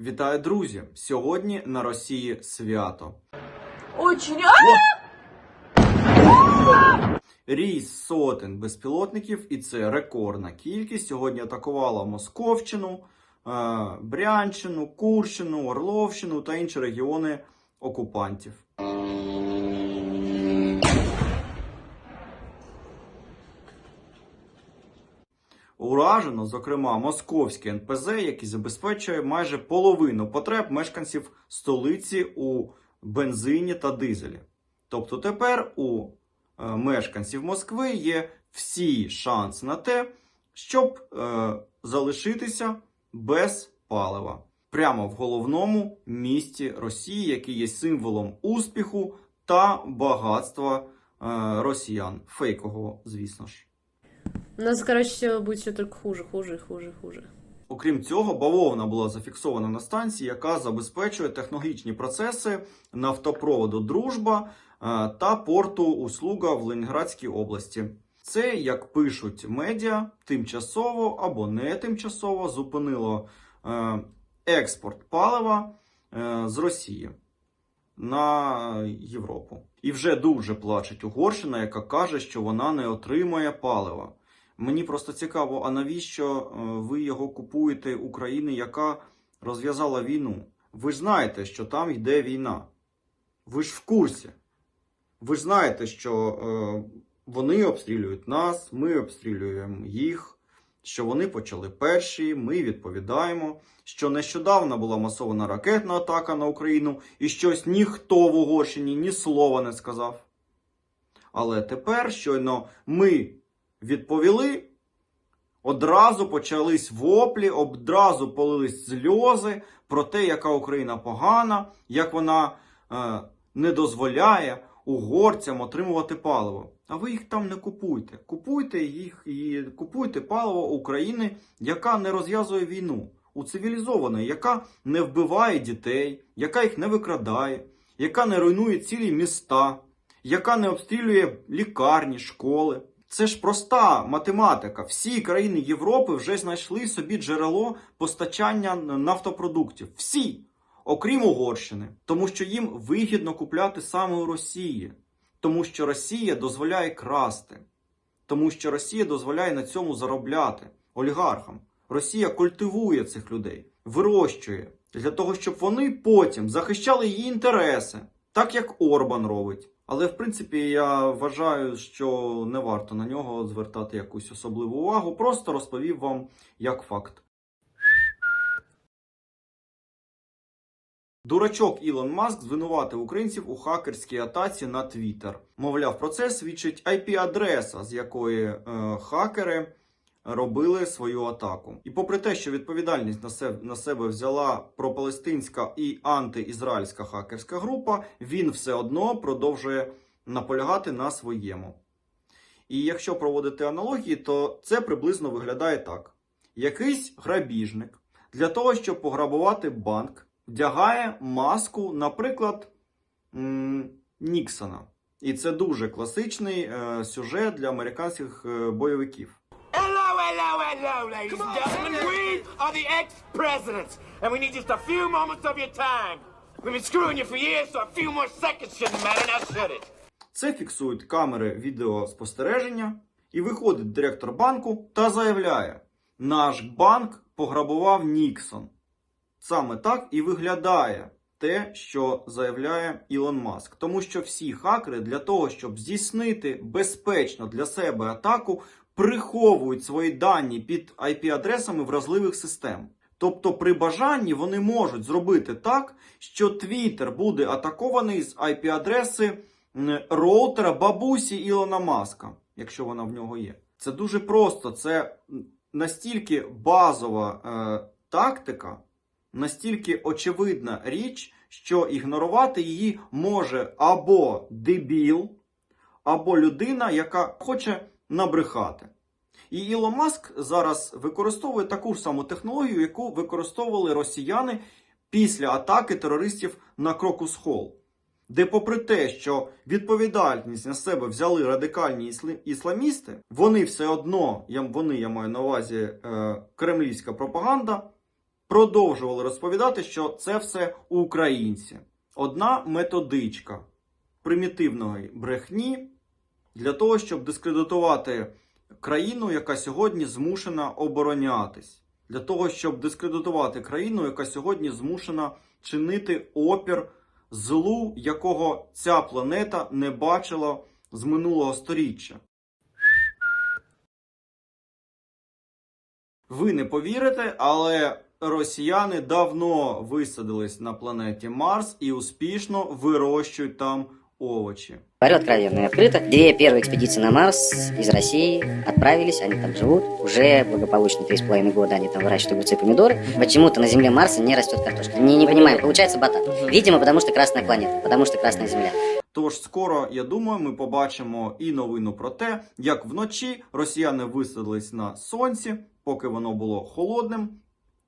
Вітаю, друзі! Сьогодні на Росії свято. Очень. Рійс сотень безпілотників, і це рекордна кількість. Сьогодні атакувала Московщину, е, Брянщину, Курщину, Орловщину та інші регіони окупантів. Уражено, зокрема, московський НПЗ, який забезпечує майже половину потреб мешканців столиці у бензині та дизелі. Тобто тепер у е, мешканців Москви є всі шанси на те, щоб е, залишитися без палива прямо в головному місті Росії, який є символом успіху та багатства е, росіян. Фейкового, звісно ж. У нас, короче, все будет все только хуже, хуже, хуже, хуже. Окрім цього, бавовна була зафіксована на станції, яка забезпечує технологічні процеси нафтопроводу Дружба е, та порту Услуга в Ленінградській області. Це, як пишуть медіа, тимчасово або не тимчасово зупинило е, експорт палива е, з Росії на Європу. І вже дуже плачеть Угорщина, яка каже, що вона не отримає палива. Мені просто цікаво, а навіщо е, ви його купуєте України, яка розв'язала війну? Ви ж знаєте, що там йде війна. Ви ж в курсі. Ви ж знаєте, що е, вони обстрілюють нас, ми обстрілюємо їх, що вони почали перші, ми відповідаємо, що нещодавно була масована ракетна атака на Україну, і щось ніхто в Угорщині ні слова не сказав. Але тепер, щойно ми відповіли, одразу почались воплі, одразу полились сльози про те, яка Україна погана, як вона е, не дозволяє угорцям отримувати паливо. А ви їх там не купуйте. Купуйте їх і купуйте паливо України, яка не розв'язує війну. У цивілізованої, яка не вбиває дітей, яка їх не викрадає, яка не руйнує цілі міста, яка не обстрілює лікарні, школи. Це ж проста математика. Всі країни Європи вже знайшли собі джерело постачання нафтопродуктів. Всі, окрім Угорщини, тому що їм вигідно купляти саме у Росії, тому що Росія дозволяє красти, тому що Росія дозволяє на цьому заробляти олігархам. Росія культивує цих людей, вирощує для того, щоб вони потім захищали її інтереси, так як Орбан робить. Але в принципі я вважаю, що не варто на нього звертати якусь особливу увагу. Просто розповів вам як факт. Дурачок Ілон Маск звинуватив українців у хакерській атаці на Твіттер. Мовляв, про це свідчить IP-адреса, з якої е, хакери робили свою атаку. І попри те, що відповідальність на себе, на себе взяла пропалестинська і антиізраїльська хакерська група, він все одно продовжує наполягати на своєму. І якщо проводити аналогії, то це приблизно виглядає так: якийсь грабіжник для того, щоб пограбувати банк, вдягає маску, наприклад, Ніксона. І це дуже класичний е, сюжет для американських е, бойовиків. Hello, hello, ladies and gentlemen. We are the ex-presidents, and we need just a few moments of your time. We've been screwing you for years, so a few more seconds shouldn't matter, now should it? Це фіксують камери відеоспостереження, і виходить директор банку та заявляє: наш банк пограбував Ніксон. Саме так і виглядає те, що заявляє Ілон Маск. Тому що всі хакери для того, щоб здійснити безпечно для себе атаку, приховують свої дані під IP-адресами вразливих систем. Тобто, при бажанні вони можуть зробити так, що Twitter буде атакований з IP-адреси роутера бабусі Ілона Маска, якщо вона в нього є. Це дуже просто, це настільки базова е, тактика, настільки очевидна річ, що ігнорувати її може або дебіл, або людина, яка хоче набрехати. І Ілон Маск зараз використовує таку ж саму технологію, яку використовували росіяни після атаки терористів на Крокус Холл. Де, попри те, що відповідальність на себе взяли радикальні ісламісти, вони все одно, вони, я маю на увазі е, кремлівська пропаганда, продовжували розповідати, що це все українці. Одна методичка примітивної брехні для того, щоб дискредитувати країну, яка сьогодні змушена оборонятись, для того, щоб дискредитувати країну, яка сьогодні змушена чинити опір злу, якого ця планета не бачила з минулого сторіччя. Ви не повірите, але росіяни давно висадились на планеті Марс і успішно вирощують там овочі. Говорю откровенно и открыто. Две первые экспедиции на Марс из России отправились, они там живут. Уже благополучно три с половиной года они там выращивают огурцы и помидоры. Почему-то на земле Марса не растет картошка. Не, не понимаем, получается батат. Видимо, потому что красная планета, потому что красная земля. Тож скоро, я думаю, ми побачимо і новину про те, як вночі росіяни висадились на сонці, поки воно було холодним,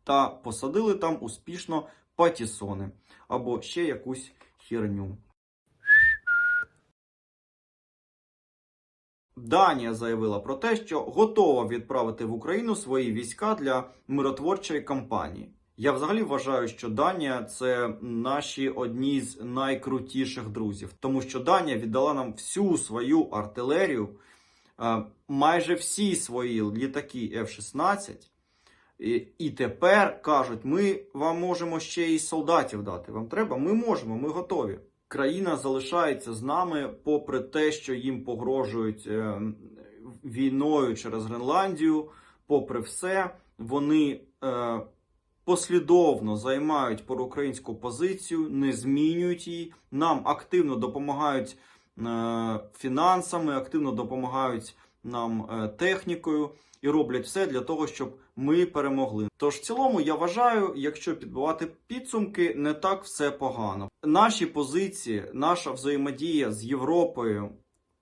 та посадили там успішно патісони або ще якусь херню. Данія заявила про те, що готова відправити в Україну свої війська для миротворчої кампанії. Я взагалі вважаю, що Данія це наші одні з найкрутіших друзів, тому що Данія віддала нам всю свою артилерію, е, майже всі свої літаки F-16. І, і тепер кажуть, ми вам можемо ще й солдатів дати. Вам треба? Ми можемо, ми готові. Країна залишається з нами, попри те, що їм погрожують е, війною через Гренландію. Попри все, вони е, послідовно займають проукраїнську позицію, не змінюють її. Нам активно допомагають е, фінансами, активно допомагають нам технікою і роблять все для того, щоб ми перемогли. Тож, в цілому, я вважаю, якщо підбивати підсумки, не так все погано. Наші позиції, наша взаємодія з Європою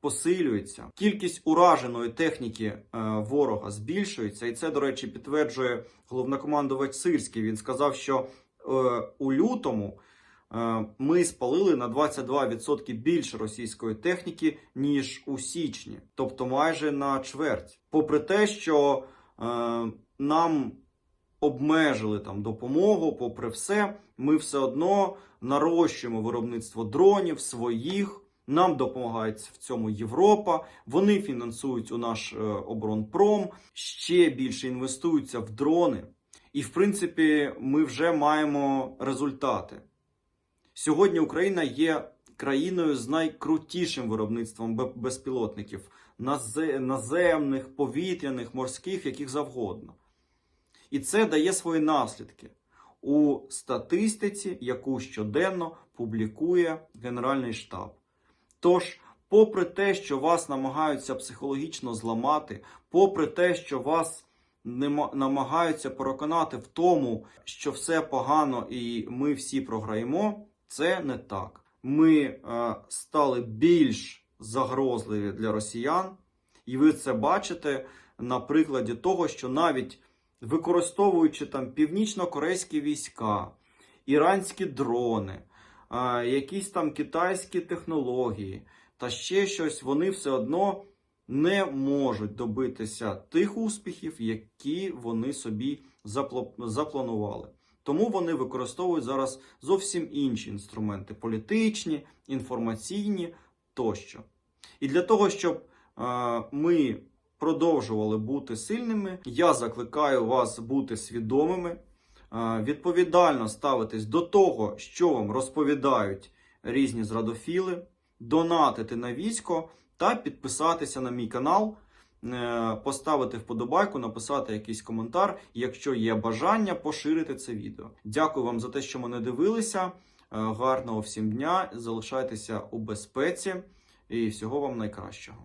посилюється. Кількість ураженої техніки е, ворога збільшується, і це, до речі, підтверджує головнокомандувач Сирський. Він сказав, що е, у лютому. Е, Ми спалили на 22% більше російської техніки, ніж у січні, тобто майже на чверть. Попри те, що е, нам обмежили там допомогу, попри все, ми все одно нарощуємо виробництво дронів своїх. Нам допомагає в цьому Європа. Вони фінансують у наш е, оборонпром, ще більше інвестуються в дрони. І, в принципі, ми вже маємо результати. Сьогодні Україна є країною з найкрутішим виробництвом безпілотників наземних, повітряних, морських, яких завгодно. І це дає свої наслідки у статистиці, яку щоденно публікує Генеральний штаб. Тож, попри те, що вас намагаються психологічно зламати, попри те, що вас намагаються переконати в тому, що все погано і ми всі програємо, це не так. Ми е, стали більш загрозливі для росіян, і ви це бачите на прикладі того, що навіть використовуючи там північно-корейські війська, іранські дрони, е, якісь там китайські технології та ще щось, вони все одно не можуть добитися тих успіхів, які вони собі запланували. Тому вони використовують зараз зовсім інші інструменти політичні, інформаційні тощо. І для того, щоб е, ми продовжували бути сильними, я закликаю вас бути свідомими, е, відповідально ставитись до того, що вам розповідають різні зрадофіли, донатити на військо та підписатися на мій канал. Е, Поставити вподобайку, написати якийсь коментар, якщо є бажання, поширити це відео. Дякую вам за те, що мене дивилися. Е, Гарного всім дня! Залишайтеся у безпеці і всього вам найкращого.